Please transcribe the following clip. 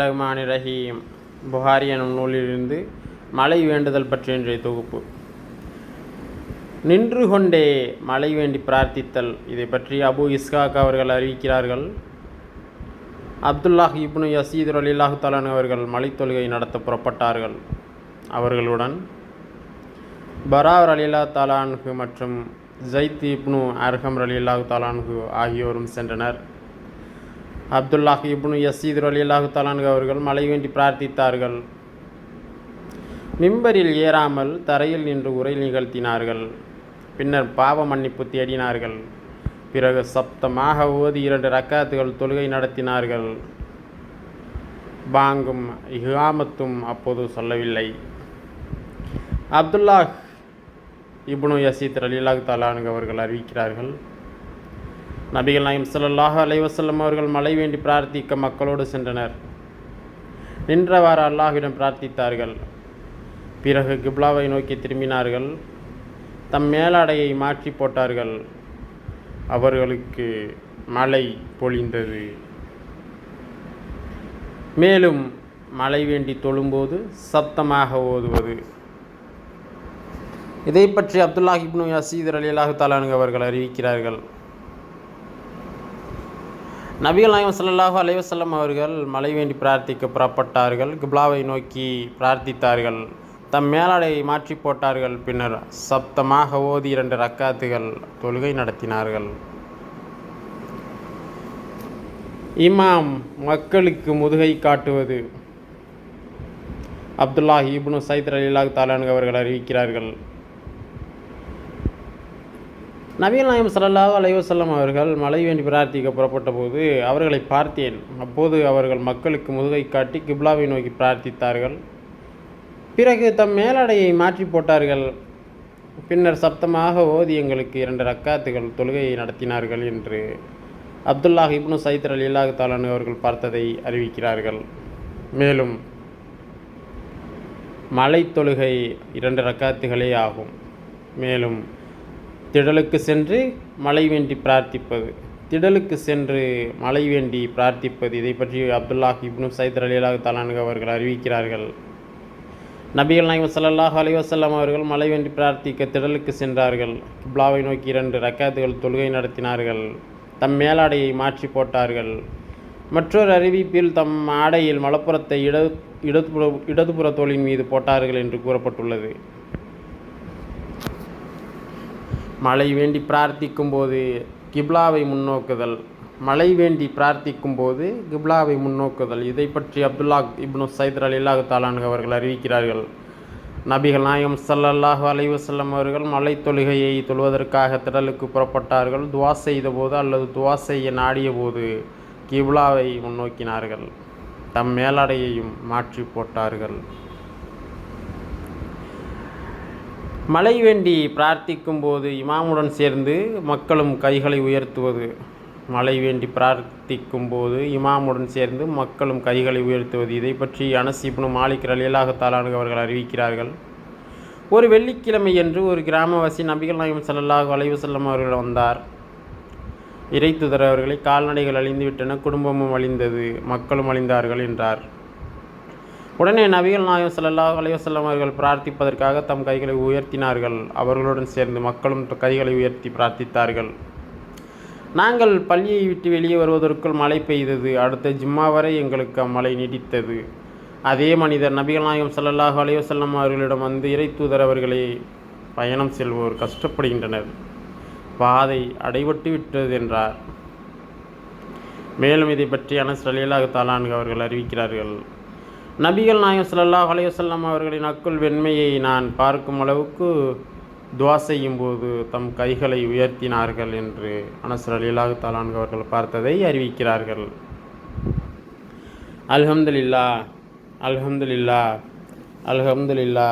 ரஹ்மான் ரஹீம் புகாரி எனும் நூலிலிருந்து மழை வேண்டுதல் பற்றிய இன்றைய தொகுப்பு. நின்று கொண்டே மழை வேண்டி பிரார்த்தித்தல் இதை பற்றி அபு இஸ்காக் அவர்கள் அறிவிக்கிறார்கள். அப்துல்லாஹ் இப்னு யசீது அலில்லாஹு தாலான் அவர்கள் மலை தொழுகை நடத்த புறப்பட்டார்கள். அவர்களுடன் பராவர் அலில்லா தாலான்ஹு மற்றும் ஜைத் இப்னு அர்ஹம் அலில்லாஹு தாலான்ஹு ஆகியோரும் சென்றனர். அப்துல்லாஹ் இப்னு யசீத் அலில்லாஹு தாலான்ஹு அவர்கள் மழை வேண்டி பிரார்த்தித்தார்கள். மிம்பரில் ஏறாமல் தரையில் நின்று உரை நிகழ்த்தினார்கள். பின்னர் பாவ மன்னிப்பு தேடினார்கள். பிறகு சப்தமாக ஓதி இரண்டு ரக்காத்துகள் தொழுகை நடத்தினார்கள். பாங்கும் இஹாமத்தும் அப்போது சொல்லவில்லை. அப்துல்லாஹ் இப்னு யசீத் அலிலாக் தலானுங்க அவர்கள் அறிவிக்கிறார்கள் நபிகள் நாயம் சல்லாஹ் அலைவசல்லம் அவர்கள் மழை வேண்டி பிரார்த்திக்க மக்களோடு சென்றனர். நின்றவாறு அல்லாஹ்விடம் பிரார்த்தித்தார்கள். பிறகு கிப்லாவை நோக்கி திரும்பினார்கள். தம் மேலாடையை மாற்றி போட்டார்கள். அவர்களுக்கு மழை பொழிந்தது. மேலும் மழை வேண்டி தொழும்போது சத்தமாக ஓதுவது. இதை பற்றி அப்துல்லாஹிப்னு இப்னு அலி அல்லாஹு தாலானுங்க அவர்கள் அறிவிக்கிறார்கள். நபிகள் நாயம் சல்லாஹு அலைவசல்லம் அவர்கள் மழை வேண்டி பிரார்த்திக்க புறப்பட்டார்கள். கிப்லாவை நோக்கி பிரார்த்தித்தார்கள். தம் மேலாடையை மாற்றி போட்டார்கள். பின்னர் சப்தமாக ஓதி இரண்டு ரக்காத்துகள் தொழுகை நடத்தினார்கள். இமாம் மக்களுக்கு முதுகை காட்டுவது. அப்துல்லாஹ் இப்னு சைத் அலிலாக் தாலானு அவர்கள் அறிவிக்கிறார்கள். நவீன நாயம் ஸல்லல்லாஹு அலைவசல்லம் அவர்கள் மழை வேண்டி பிரார்த்திக்க புறப்பட்ட போது அவர்களை பார்த்தேன். அப்போது அவர்கள் மக்களுக்கு முதுகை காட்டி கிப்லாவை நோக்கி பிரார்த்தித்தார்கள். பிறகு தம் மேலாடையை மாற்றி போட்டார்கள். பின்னர் சப்தமாக ஓதி எங்களுக்கு இரண்டு ரக்காத்துகள் தொழுகையை நடத்தினார்கள் என்று அப்துல்லாஹ் இப்னு சைத்ர் அலி இல்லாஹ் தாலானு அவர்கள் பார்த்ததை அறிவிக்கிறார்கள். மேலும் மலை தொழுகை இரண்டு ரக்காத்துகளே ஆகும். மேலும் திடலுக்கு சென்று மழை வேண்டி பிரார்த்திப்பது. திடலுக்கு சென்று மழை வேண்டி பிரார்த்திப்பது. இதை பற்றி அப்துல்லாஹ் இப்னு சைத்ர் அலி அல்லாஹ் அவர்கள் அறிவிக்கிறார்கள். நபிகள் நாயகம் சல்லாஹ் அலி வசல்லாம் அவர்கள் மழை வேண்டி பிரார்த்திக்க திடலுக்கு சென்றார்கள். கிப்லாவை நோக்கி இரண்டு ரக்காத்துகள் தொழுகை நடத்தினார்கள். தம் மேலாடையை மாற்றி போட்டார்கள். மற்றொரு அறிவிப்பில் தம் ஆடையில் மலப்புறத்தை இட இடதுபுற இடதுபுற தோளின் மீது போட்டார்கள் என்று கூறப்பட்டுள்ளது. மழை வேண்டி பிரார்த்திக்கும் போது கிப்லாவை முன்னோக்குதல். மழை வேண்டி பிரார்த்திக்கும் போது கிப்லாவை முன்னோக்குதல். இதை பற்றி அப்துல்லா இப்னு சைத்ர அலி அல்லாஹு தாலானு அவர்கள் அறிவிக்கிறார்கள். நபிகள் நாயகம் சல்லல்லாஹு அலைவசல்லம் அவர்கள் மலை தொழுகையை தொழுவதற்காக திடலுக்கு புறப்பட்டார்கள். துவா செய்தபோது அல்லது துவா செய்ய நாடிய போது கிப்லாவை முன்னோக்கினார்கள். தம் மேலாடையையும் மாற்றி போட்டார்கள். மழை வேண்டி பிரார்த்திக்கும் போது இமாமுடன் சேர்ந்து மக்களும் கைகளை உயர்த்துவது. மழை வேண்டி பிரார்த்திக்கும் போது இமாமுடன் சேர்ந்து மக்களும் கைகளை உயர்த்துவது. இதை பற்றி அனசிப்னு இப்னு மாலிக் தாலானு அவர்கள் அறிவிக்கிறார்கள். ஒரு வெள்ளிக்கிழமை என்று ஒரு கிராமவாசி நபிகள் நாயகம் ஸல்லல்லாஹு வளைவு வஸல்லம் அவர்கள் வந்தார். இறைத்துதர் அவர்களை கால்நடைகள் அழிந்துவிட்டன குடும்பமும் அழிந்தது மக்களும் அழிந்தார்கள் என்றார். உடனே நபிகள் நாயம் ஸல்லல்லாஹு அலைஹி அவர்கள் பிரார்த்திப்பதற்காக தம் கைகளை உயர்த்தினார்கள். அவர்களுடன் சேர்ந்து மக்களும் கைகளை உயர்த்தி பிரார்த்தித்தார்கள். நாங்கள் பள்ளியை விட்டு வெளியே வருவதற்குள் மழை பெய்தது. அடுத்த ஜிம்மா வரை எங்களுக்கு அம்மழை நீடித்தது. அதே மனிதர் நபிகள் நாயகம் ஸல்லல்லாஹு அலைஹி அவர்களிடம் வந்து இறை தூதர் அவர்களே பயணம் செல்வோர் கஷ்டப்படுகின்றனர். பாதை அடைபட்டு விட்டது என்றார். மேலும் இதை பற்றி அனஸ் அலிலாக தாலான்கு அவர்கள் அறிவிக்கிறார்கள். நபிகள் நாயகம் ஸல்லல்லாஹு அலையுசல்லாம் அவர்களின் அக்குள் வெண்மையை நான் பார்க்கும் அளவுக்கு துவா செய்யும் போது தம் கைகளை உயர்த்தினார்கள் என்று அனசர் அலிலாஹு தாலான்கு அவர்கள் பார்த்ததை அறிவிக்கிறார்கள். அல்ஹம்துலில்லா அல்ஹம்துலில்லா அல்ஹம்துலில்லா